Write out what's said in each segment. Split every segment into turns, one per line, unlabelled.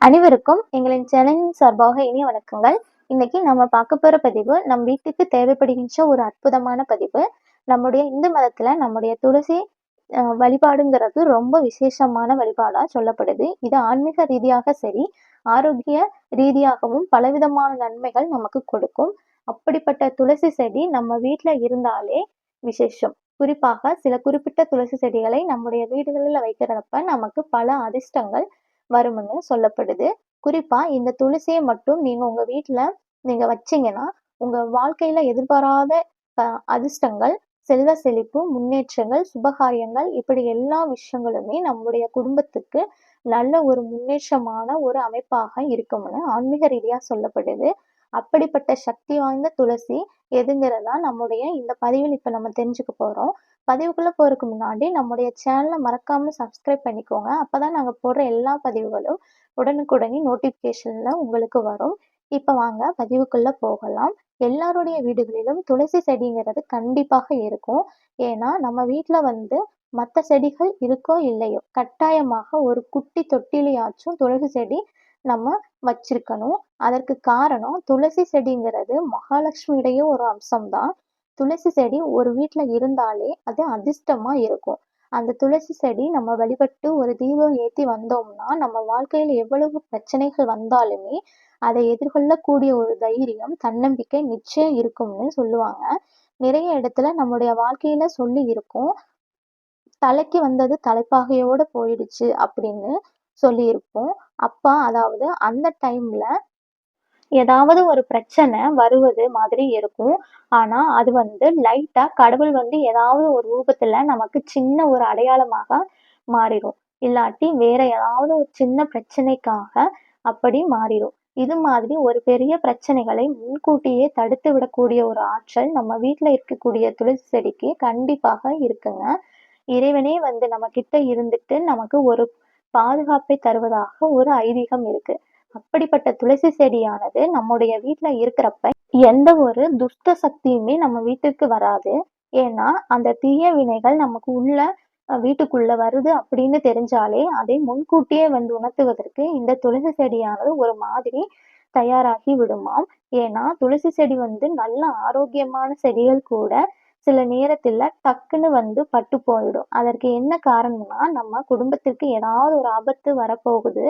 அனைவருக்கும் எங்களின் சேனலின் சார்பாக இனிய வணக்கங்கள். இன்னைக்கு நம்ம பார்க்க போற பதிவு நம் வீட்டுக்கு தேவைப்படுகின்ற ஒரு அற்புதமான பதிவு. நம்முடைய இந்து மதத்துல நம்முடைய துளசி வழிபாடுங்கிறது ரொம்ப விசேஷமான வழிபாடா சொல்லப்படுது. இது ஆன்மீக ரீதியாக சரி ஆரோக்கிய ரீதியாகவும் பலவிதமான நன்மைகள் நமக்கு கொடுக்கும். அப்படிப்பட்ட துளசி செடி நம்ம வீட்டில் இருந்தாலே விசேஷம். குறிப்பாக சில குறிப்பிட்ட துளசி செடிகளை நம்முடைய வீடுகளில் வைக்கிறப்ப நமக்கு பல அதிர்ஷ்டங்கள் வரும்னு சொல்லப்படுது. குறிப்பா இந்த துளசியை மட்டும் நீங்க உங்க வீட்ல நீங்க வச்சீங்கன்னா உங்க வாழ்க்கையில எதிர்பாராத அதிர்ஷ்டங்கள் செல்வ செழிப்பு முன்னேற்றங்கள் சுபகாரியங்கள் இப்படி எல்லா விஷயங்களுமே நம்முடைய குடும்பத்துக்கு நல்ல ஒரு முன்னேற்றமான ஒரு அமைப்பாக இருக்கும்னு ஆன்மீக ரீதியா சொல்லப்படுது. அப்படிப்பட்ட சக்தி வாய்ந்த துளசி எதுங்கிறதா நம்முடைய இந்த பதிவில் இப்ப நம்ம தெரிஞ்சுக்க போறோம். பதிவுக்குள்ளே போகிறதுக்கு முன்னாடி நம்முடைய சேனலை மறக்காமல் சப்ஸ்கிரைப் பண்ணிக்கோங்க. அப்போ தான் நாங்கள் போடுற எல்லா பதிவுகளும் உடனுக்குடனே நோட்டிஃபிகேஷனில் உங்களுக்கு வரும். இப்போ வாங்க பதிவுக்குள்ளே போகலாம். எல்லாருடைய வீடுகளிலும் துளசி செடிங்கிறது கண்டிப்பாக இருக்கும். ஏன்னா நம்ம வீட்டில் வந்து மற்ற செடிகள் இருக்கோ இல்லையோ கட்டாயமாக ஒரு குட்டி தொட்டிலையாச்சும் துளசி செடி நம்ம வச்சிருக்கணும். அதற்கு காரணம் துளசி செடிங்கிறது மகாலட்சுமியுடைய ஒரு அம்சம்தான். துளசி செடி ஒரு வீட்டில் இருந்தாலே அது அதிர்ஷ்டமா இருக்கும். அந்த துளசி செடி நம்ம வழிபட்டு ஒரு தீபம் ஏற்றி வந்தோம்னா நம்ம வாழ்க்கையில் எவ்வளவு பிரச்சனைகள் வந்தாலுமே அதை எதிர்கொள்ளக்கூடிய ஒரு தைரியம் தன்னம்பிக்கை நிச்சயம் இருக்கும்னு சொல்லுவாங்க. நிறைய இடத்துல நம்முடைய வாழ்க்கையில சொல்லி இருக்கும். தலைக்கு வந்தது தலைப்பாகையோட போயிடுச்சு அப்படின்னு சொல்லியிருப்போம். அப்போ அதாவது அந்த டைம்ல ஏதாவது ஒரு பிரச்சனை வருவது மாதிரி இருக்கும். ஆனா அது வந்து லைட்டா கடவுள் வந்து ஏதாவது ஒரு ரூபத்துல நமக்கு சின்ன ஒரு அடையாளமாக மாறிடும் இல்லாட்டி வேற ஏதாவது ஒரு சின்ன பிரச்சனைக்காக அப்படி மாறிடும் இது மாதிரி ஒரு பெரிய பிரச்சனைகளை முன்கூட்டியே தடுத்து விடக்கூடிய ஒரு ஆற்றல் நம்ம வீட்டில் இருக்கக்கூடிய துளசி செடிக்கு கண்டிப்பாக இருக்குங்க. இறைவனே வந்து நம்ம கிட்ட இருந்துட்டு நமக்கு ஒரு பாதுகாப்பை தருவதாக ஒரு ஐதீகம் இருக்கு. அப்படிப்பட்ட துளசி செடியானது நம்முடைய வீட்டுல இருக்கிறப்ப எந்த ஒரு துஷ்ட சக்தியுமே நம்ம வீட்டுக்கு வராது. ஏன்னா அந்த தீய வினைகள் நமக்கு உள்ள வீட்டுக்குள்ள வருது அப்படின்னு தெரிஞ்சாலே அதை முன்கூட்டியே வந்து உணர்த்துவதற்கு இந்த துளசி செடியானது ஒரு மாதிரி தயாராகி விடுமாம். ஏன்னா துளசி செடி வந்து நல்ல ஆரோக்கியமான செடிகள் கூட சில நேரத்துல டக்குன்னு வந்து பட்டு போயிடும். அதற்கு என்ன காரணம்னா நம்ம குடும்பத்திற்கு ஏதாவது ஒரு ஆபத்து வரப்போகுது.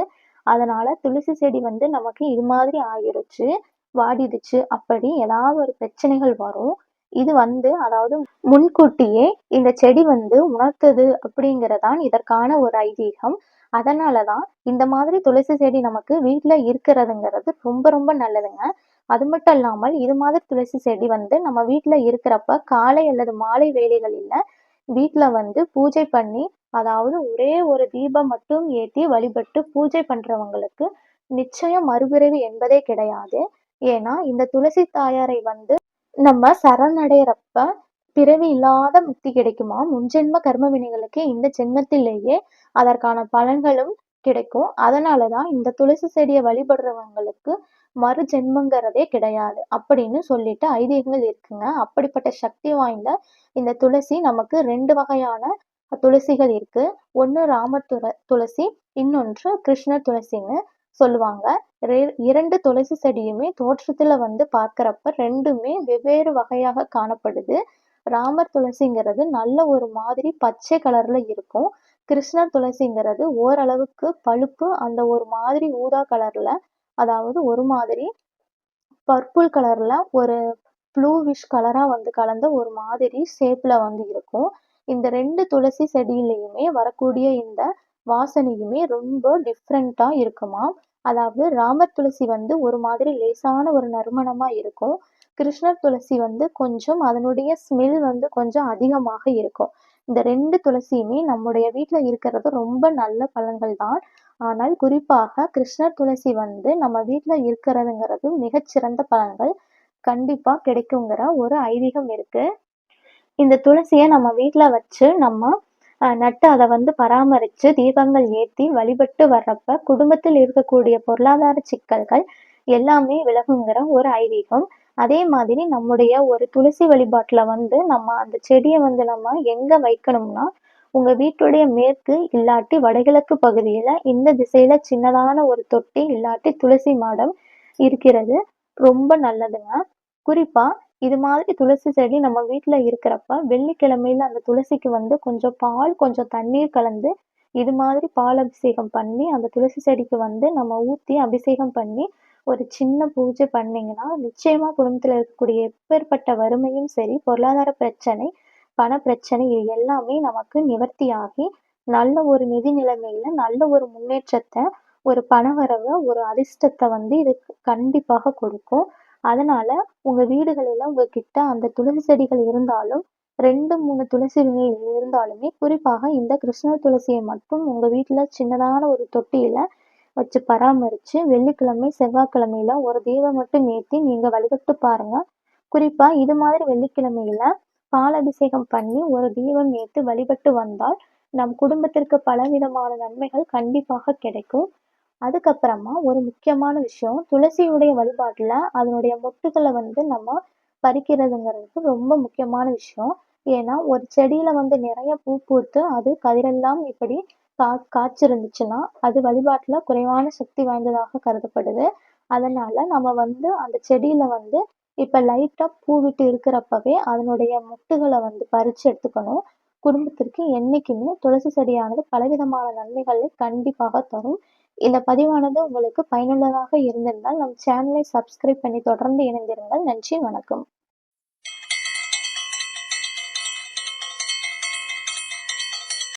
அதனால துளசி செடி வந்து நமக்கு இது மாதிரி ஆகிருச்சு வாடிடுச்சு. அப்படி ஏதாவது ஒரு பிரச்சனைகள் வரும். இது வந்து அதாவது முன்கூட்டியே இந்த செடி வந்து உணர்த்தது அப்படிங்கறதான் இதற்கான ஒரு ஐதீகம். அதனாலதான் இந்த மாதிரி துளசி செடி நமக்கு வீட்டில் இருக்கிறதுங்கிறது ரொம்ப ரொம்ப நல்லதுங்க. அது மட்டும் இல்லாமல் இது மாதிரி துளசி செடி வந்து நம்ம வீட்டில் இருக்கிறப்ப காலை அல்லது மாலை வேலைகளில் வீட்டில் வந்து பூஜை பண்ணி அதாவது ஒரே ஒரு தீபம் மட்டும் ஏற்றி வழிபட்டு பூஜை பண்றவங்களுக்கு நிச்சயம் மறுபிறவி என்பதே கிடையாது. ஏன்னா இந்த துளசி தாயாரை வந்து நம்ம சரணடைறப்ப பிறவி இல்லாத முக்தி கிடைக்குமா? முன்ஜென்ம கர்ம வினைகளுக்கு இந்த ஜென்மத்திலேயே அதற்கான பலன்களும் கிடைக்கும். அதனாலதான் இந்த துளசி செடியை வழிபடுறவங்களுக்கு மறு ஜென்மங்கிறதே கிடையாது அப்படின்னு சொல்லிட்டு ஐதீகங்கள் இருக்குங்க. அப்படிப்பட்ட சக்தி வாய்ந்த இந்த துளசி நமக்கு ரெண்டு வகையான துளசிகள் இருக்கு. ஒன்று ராமர் துள துளசி இன்னொன்று கிருஷ்ணர் துளசின்னு சொல்லுவாங்க. ரெ- இரண்டு துளசி செடியுமே தோற்றத்துல வந்து பார்க்குறப்ப ரெண்டுமே வெவ்வேறு வகையாக காணப்படுது. ராமர் துளசிங்கிறது நல்ல ஒரு மாதிரி பச்சை கலர்ல இருக்கும். கிருஷ்ணர் துளசிங்கிறது ஓரளவுக்கு பழுப்பு அந்த ஒரு மாதிரி ஊதா கலர்ல அதாவது ஒரு மாதிரி பர்பிள் கலர்ல ஒரு ப்ளூவிஷ் கலரா வந்து கலந்த ஒரு மாதிரி ஷேப்ல வந்து இருக்கும். இந்த ரெண்டு துளசி செடியிலையுமே வரக்கூடிய இந்த வாசனையுமே ரொம்ப டிஃப்ரெண்ட்டாக இருக்குமா? அதாவது ராமர் துளசி வந்து ஒரு மாதிரி லேசான ஒரு நறுமணமாக இருக்கும். கிருஷ்ணர் துளசி வந்து கொஞ்சம் அதனுடைய ஸ்மெல் வந்து கொஞ்சம் அதிகமாக இருக்கும். இந்த ரெண்டு துளசியுமே நம்முடைய வீட்டில் இருக்கிறது ரொம்ப நல்ல பலன்கள் தான். ஆனால் குறிப்பாக கிருஷ்ணர் துளசி வந்து நம்ம வீட்டில் இருக்கிறதுங்கிறது மிகச்சிறந்த பலன்கள் கண்டிப்பாக கிடைக்குங்கிற ஒரு ஐதீகம் இருக்குது இந்த துளசியை நம்ம வீட்டில் வச்சு நம்ம நட்டு அதை வந்து பராமரித்து தீபங்கள் ஏற்றி வழிபட்டு வர்றப்ப குடும்பத்தில் இருக்கக்கூடிய பொருளாதார சிக்கல்கள் எல்லாமே விலகுங்கிற ஒரு ஐதீகம். அதே மாதிரி நம்முடைய ஒரு துளசி வழிபாட்டில் வந்து நம்ம அந்த செடியை வந்து நம்ம எங்கே வைக்கணும்னா உங்க வீட்டுடைய மேற்கு இல்லாட்டி வடகிழக்கு பகுதியில இந்த திசையில சின்னதான ஒரு தொட்டி இல்லாட்டி துளசி மாடம் இருக்கிறது. ரொம்ப நல்லதுங்க. குறிப்பாக இது மாதிரி துளசி செடி நம்ம வீட்டில் இருக்கிறப்ப வெள்ளிக்கிழமையில அந்த துளசிக்கு வந்து கொஞ்சம் பால் கொஞ்சம் தண்ணீர் கலந்து இது மாதிரி பால் அபிஷேகம் பண்ணி அந்த துளசி செடிக்கு வந்து நம்ம ஊற்றி அபிஷேகம் பண்ணி ஒரு சின்ன பூஜை பண்ணிங்கன்னா நிச்சயமாக குடும்பத்தில் இருக்கக்கூடிய எப்பேற்பட்ட வறுமையும் சரி பொருளாதார பிரச்சனை பண பிரச்சனை இது எல்லாமே நமக்கு நிவர்த்தியாகி நல்ல ஒரு நிதி நிலைமையில நல்ல ஒரு முன்னேற்றத்தை ஒரு பணவரவை ஒரு அதிர்ஷ்டத்தை வந்து இது கண்டிப்பாக கொடுக்கும். அதனால உங்க வீடுகளில உங்ககிட்ட அந்த துளசி செடிகள் இருந்தாலும் ரெண்டு மூணு துளசி இருந்தாலுமே குறிப்பாக இந்த கிருஷ்ண துளசியை மட்டும் உங்க வீட்டுல சின்னதான ஒரு தொட்டியில வச்சு பராமரிச்சு வெள்ளிக்கிழமை செவ்வாய்க்கிழமையில ஒரு தீபம் மட்டும் ஏத்தி நீங்க வழிபட்டு பாருங்க. குறிப்பா இது மாதிரி வெள்ளிக்கிழமையில பால் அபிஷேகம் பண்ணி ஒரு தீபம் ஏற்று வழிபட்டு வந்தால் நம் குடும்பத்திற்கு பலவிதமான நன்மைகள் கண்டிப்பாக கிடைக்கும். அதுக்கப்புறமா ஒரு முக்கியமான விஷயம் துளசியுடைய வழிபாட்டில் அதனுடைய மொட்டுகளை வந்து நம்ம பறிக்கிறதுங்கிறது ரொம்ப முக்கியமான விஷயம். ஏன்னா ஒரு செடியில வந்து நிறைய பூ பூத்து அது கதிரெல்லாம் இப்படி கா காய்ச்சிருந்துச்சுன்னா அது வழிபாட்டில் குறைவான சக்தி வாய்ந்ததாக கருதப்படுது. அதனால நம்ம வந்து அந்த செடியில வந்து இப்போ லைட்டாக பூ விட்டு இருக்கிறப்பவே அதனுடைய மொட்டுகளை வந்து பறித்து எடுத்துக்கணும். குடும்பத்திற்கு என்றைக்குமே துளசி செடியானது பலவிதமான நன்மைகளை கண்டிப்பாக தரும். இந்த பதிவானது உங்களுக்கு பயனுள்ளதாக இருந்திருந்தால் நம் சேனலை சப்ஸ்கிரைப் பண்ணி தொடர்ந்து இணைந்திருங்கள். நன்றி வணக்கம்.